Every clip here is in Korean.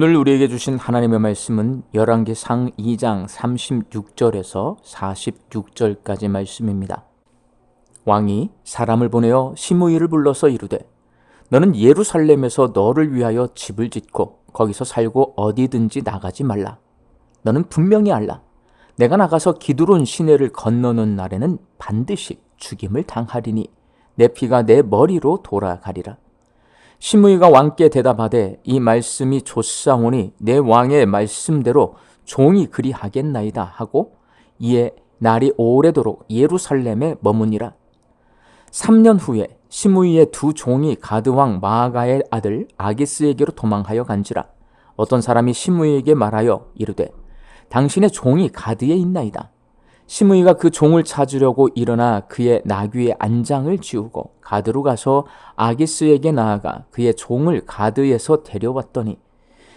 오늘 우리에게 주신 하나님의 말씀은 열왕기상 2장 36절에서 46절까지 말씀입니다. 왕이 사람을 보내어 시므이를 불러서 이르되 너는 예루살렘에서 너를 위하여 집을 짓고 거기서 살고 어디든지 나가지 말라. 너는 분명히 알라. 내가 나가서 기드론 시내를 건너는 날에는 반드시 죽임을 당하리니 내 피가 내 머리로 돌아가리라. 시므이가 왕께 대답하되 이 말씀이 좋사오니 내 왕의 말씀대로 종이 그리하겠나이다 하고 이에 날이 오래도록 예루살렘에 머무니라. 3년 후에 시므이의 두 종이 가드왕 마아가의 아들 아기스에게로 도망하여 간지라. 어떤 사람이 시므이에게 말하여 이르되 당신의 종이 가드에 있나이다. 시므이가 그 종을 찾으려고 일어나 그의 나귀의 안장을 지우고 가드로 가서 아기스에게 나아가 그의 종을 가드에서 데려왔더니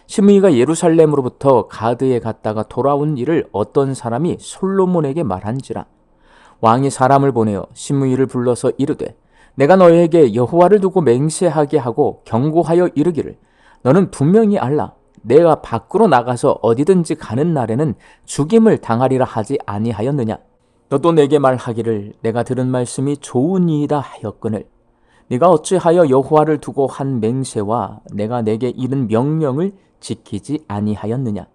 시므이가 예루살렘으로부터 가드에 갔다가 돌아온 일을 어떤 사람이 솔로몬에게 말한지라. 왕이 사람을 보내어 시므이를 불러서 이르되 내가 너에게 여호와를 두고 맹세하게 하고 경고하여 이르기를 너는 분명히 알라 내가 밖으로 나가서 어디든지 가는 날에는 죽임을 당하리라 하지 아니하였느냐? 너도 내게 말하기를 내가 들은 말씀이 좋은 이이다 하였거늘 네가 어찌하여 여호와를 두고 한 맹세와 내가 내게 이른 명령을 지키지 아니하였느냐?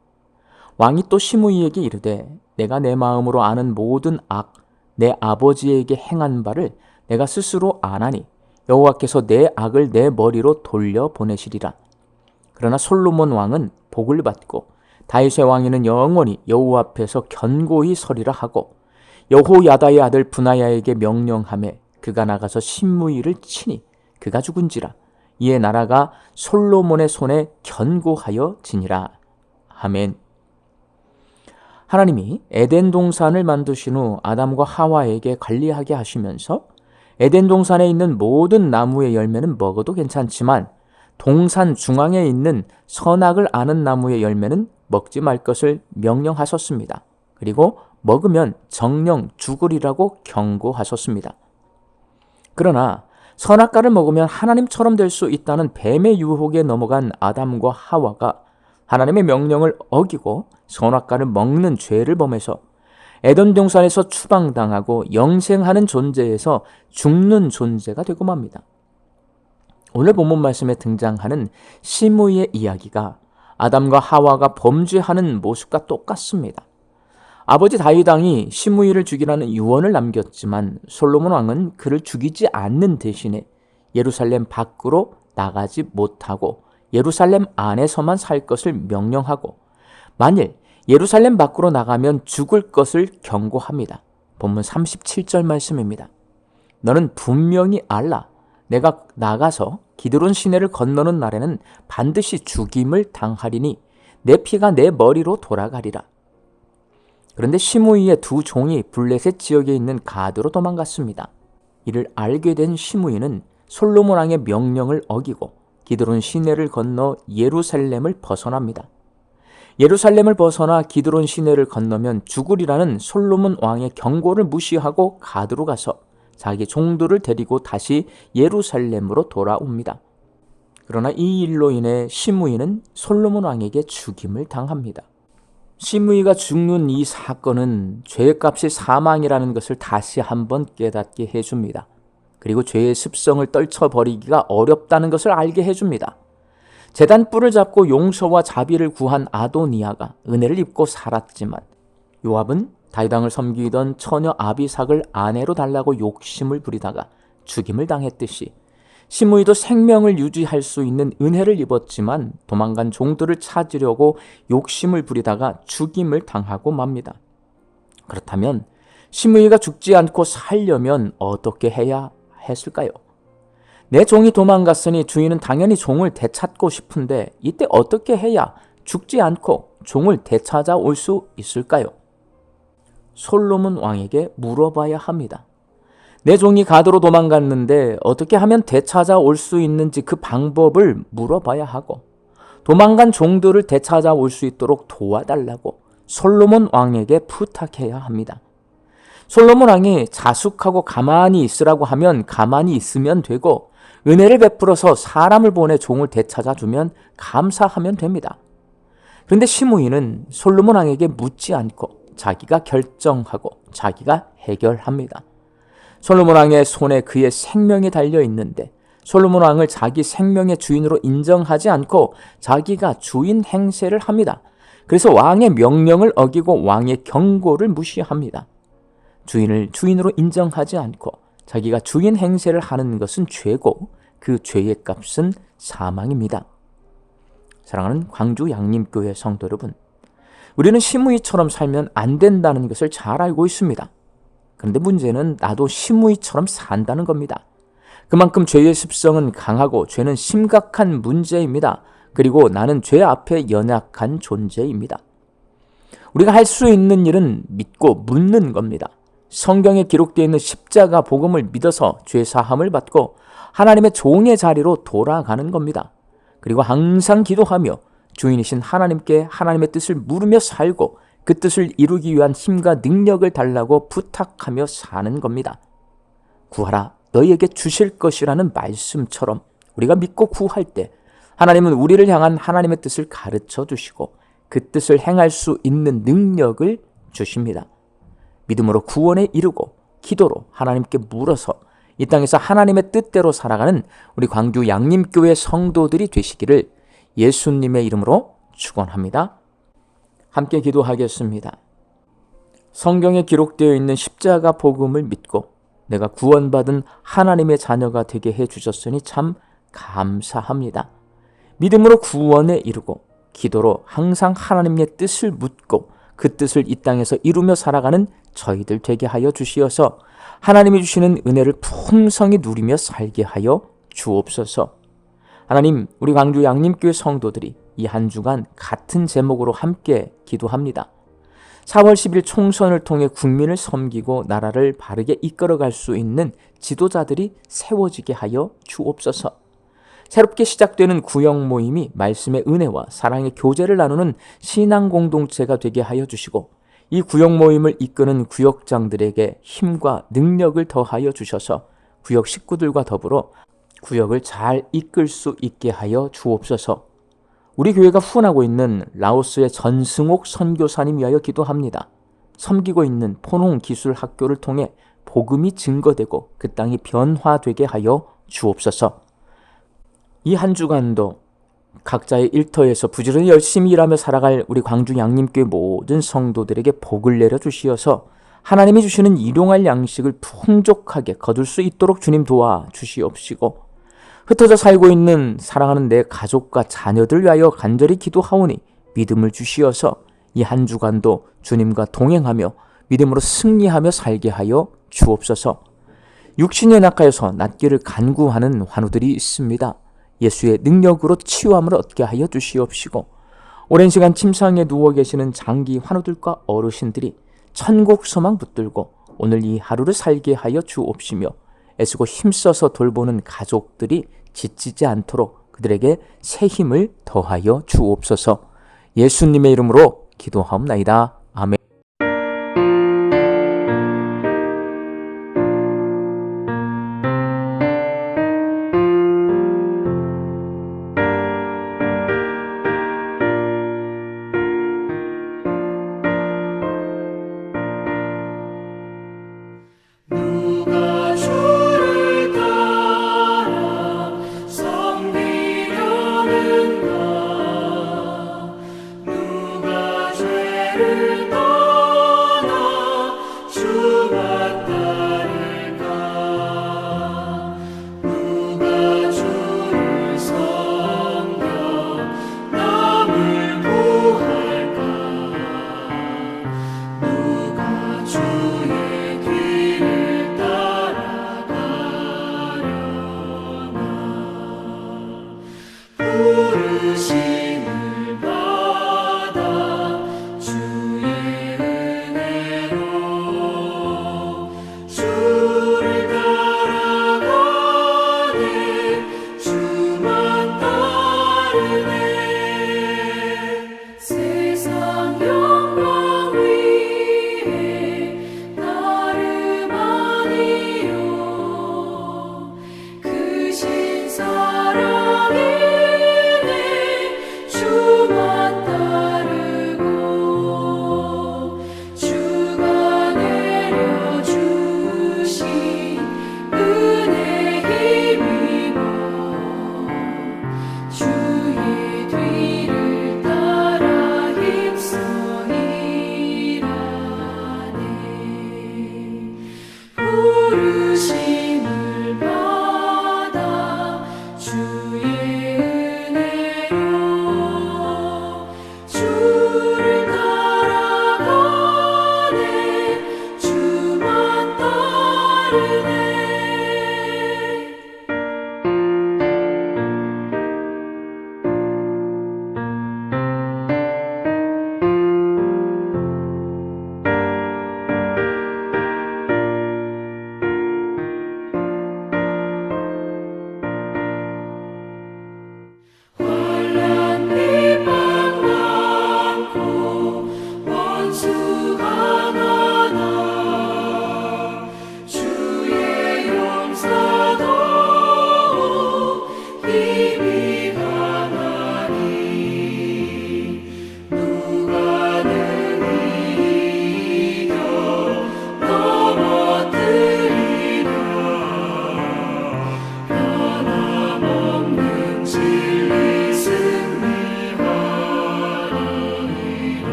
왕이 또 시므이에게 이르되 내가 내 마음으로 아는 모든 악 내 아버지에게 행한 바를 내가 스스로 아나니 여호와께서 내 악을 내 머리로 돌려 보내시리라. 그러나 솔로몬 왕은 복을 받고 다윗의 왕위는 영원히 여호와 앞에서 견고히 서리라 하고 여호야다의 아들 분하야에게 명령함에 그가 나가서 신무이를 치니 그가 죽은지라 이에 나라가 솔로몬의 손에 견고하여 지니라 아멘. 하나님이 에덴 동산을 만드신 후 아담과 하와에게 관리하게 하시면서 에덴 동산에 있는 모든 나무의 열매는 먹어도 괜찮지만 동산 중앙에 있는 선악을 아는 나무의 열매는 먹지 말 것을 명령하셨습니다. 그리고 먹으면 정령 죽으리라고 경고하셨습니다. 그러나 선악과를 먹으면 하나님처럼 될 수 있다는 뱀의 유혹에 넘어간 아담과 하와가 하나님의 명령을 어기고 선악과를 먹는 죄를 범해서 에덴 동산에서 추방당하고 영생하는 존재에서 죽는 존재가 되고 맙니다. 오늘 본문 말씀에 등장하는 시므의 이야기가 아담과 하와가 범죄하는 모습과 똑같습니다. 아버지 다윗 왕이 시므이를 죽이라는 유언을 남겼지만 솔로몬 왕은 그를 죽이지 않는 대신에 예루살렘 밖으로 나가지 못하고 예루살렘 안에서만 살 것을 명령하고 만일 예루살렘 밖으로 나가면 죽을 것을 경고합니다. 본문 37절 말씀입니다. 너는 분명히 알라. 내가 나가서 기드론 시내를 건너는 날에는 반드시 죽임을 당하리니 내 피가 내 머리로 돌아가리라. 그런데 시므이의 두 종이 블레셋 지역에 있는 가드로 도망갔습니다. 이를 알게 된 시므이는 솔로몬 왕의 명령을 어기고 기드론 시내를 건너 예루살렘을 벗어납니다. 예루살렘을 벗어나 기드론 시내를 건너면 죽으리라는 솔로몬 왕의 경고를 무시하고 가드로 가서 자기 종들을 데리고 다시 예루살렘으로 돌아옵니다. 그러나 이 일로 인해 시므이는 솔로몬 왕에게 죽임을 당합니다. 시므이가 죽는 이 사건은 죄값이 사망이라는 것을 다시 한번 깨닫게 해줍니다. 그리고 죄의 습성을 떨쳐버리기가 어렵다는 것을 알게 해줍니다. 재단 뿔을 잡고 용서와 자비를 구한 아도니아가 은혜를 입고 살았지만 요압은 다이당을 섬기던 처녀 아비삭을 아내로 달라고 욕심을 부리다가 죽임을 당했듯이 시므이도 생명을 유지할 수 있는 은혜를 입었지만 도망간 종들을 찾으려고 욕심을 부리다가 죽임을 당하고 맙니다. 그렇다면 시므이가 죽지 않고 살려면 어떻게 해야 했을까요? 내 종이 도망갔으니 주인은 당연히 종을 되찾고 싶은데 이때 어떻게 해야 죽지 않고 종을 되찾아올 수 있을까요? 솔로몬 왕에게 물어봐야 합니다. 내 종이 가도로 도망갔는데 어떻게 하면 되찾아올 수 있는지 그 방법을 물어봐야 하고 도망간 종들을 되찾아올 수 있도록 도와달라고 솔로몬 왕에게 부탁해야 합니다. 솔로몬 왕이 자숙하고 가만히 있으라고 하면 가만히 있으면 되고 은혜를 베풀어서 사람을 보내 종을 되찾아 주면 감사하면 됩니다. 그런데 시므이는 솔로몬 왕에게 묻지 않고 자기가 결정하고 자기가 해결합니다. 솔로몬 왕의 손에 그의 생명이 달려 있는데 솔로몬 왕을 자기 생명의 주인으로 인정하지 않고 자기가 주인 행세를 합니다. 그래서 왕의 명령을 어기고 왕의 경고를 무시합니다. 주인을 주인으로 인정하지 않고 자기가 주인 행세를 하는 것은 죄고 그 죄의 값은 사망입니다. 사랑하는 광주 양림교회 성도 여러분, 우리는 시무이처럼 살면 안 된다는 것을 잘 알고 있습니다. 그런데 문제는 나도 시무이처럼 산다는 겁니다. 그만큼 죄의 습성은 강하고 죄는 심각한 문제입니다. 그리고 나는 죄 앞에 연약한 존재입니다. 우리가 할 수 있는 일은 믿고 묻는 겁니다. 성경에 기록되어 있는 십자가 복음을 믿어서 죄 사함을 받고 하나님의 종의 자리로 돌아가는 겁니다. 그리고 항상 기도하며 주인이신 하나님께 하나님의 뜻을 물으며 살고 그 뜻을 이루기 위한 힘과 능력을 달라고 부탁하며 사는 겁니다. 구하라 너희에게 주실 것이라는 말씀처럼 우리가 믿고 구할 때 하나님은 우리를 향한 하나님의 뜻을 가르쳐 주시고 그 뜻을 행할 수 있는 능력을 주십니다. 믿음으로 구원에 이르고 기도로 하나님께 물어서 이 땅에서 하나님의 뜻대로 살아가는 우리 광주 양림교회 성도들이 되시기를 예수님의 이름으로 축원합니다. 함께 기도하겠습니다. 성경에 기록되어 있는 십자가 복음을 믿고 내가 구원받은 하나님의 자녀가 되게 해 주셨으니 참 감사합니다. 믿음으로 구원에 이르고 기도로 항상 하나님의 뜻을 묻고 그 뜻을 이 땅에서 이루며 살아가는 저희들 되게 하여 주시어서 하나님이 주시는 은혜를 풍성히 누리며 살게 하여 주옵소서. 하나님, 우리 광주 양림교회 성도들이 이 한 주간 같은 제목으로 함께 기도합니다. 4월 10일 총선을 통해 국민을 섬기고 나라를 바르게 이끌어갈 수 있는 지도자들이 세워지게 하여 주옵소서. 새롭게 시작되는 구역 모임이 말씀의 은혜와 사랑의 교제를 나누는 신앙 공동체가 되게 하여 주시고 이 구역 모임을 이끄는 구역장들에게 힘과 능력을 더하여 주셔서 구역 식구들과 더불어 구역을 잘 이끌 수 있게 하여 주옵소서. 우리 교회가 후원하고 있는 라오스의 전승옥 선교사님 위하여 기도합니다. 섬기고 있는 포농 기술 학교를 통해 복음이 증거되고 그 땅이 변화되게 하여 주옵소서. 이 한 주간도 각자의 일터에서 부지런히 열심히 일하며 살아갈 우리 광주 양림교회 모든 성도들에게 복을 내려 주시어서 하나님이 주시는 일용할 양식을 풍족하게 거둘 수 있도록 주님 도와 주시옵시고 흩어져 살고 있는 사랑하는 내 가족과 자녀들 위하여 간절히 기도하오니 믿음을 주시어서 이 한 주간도 주님과 동행하며 믿음으로 승리하며 살게 하여 주옵소서. 육신의 낙하여서 낫기를 간구하는 환우들이 있습니다. 예수의 능력으로 치유함을 얻게 하여 주시옵시고 오랜 시간 침상에 누워 계시는 장기 환우들과 어르신들이 천국 소망 붙들고 오늘 이 하루를 살게 하여 주옵시며 애쓰고 힘써서 돌보는 가족들이 지치지 않도록 그들에게 새 힘을 더하여 주옵소서 예수님의 이름으로 기도하옵나이다. 아멘. 죄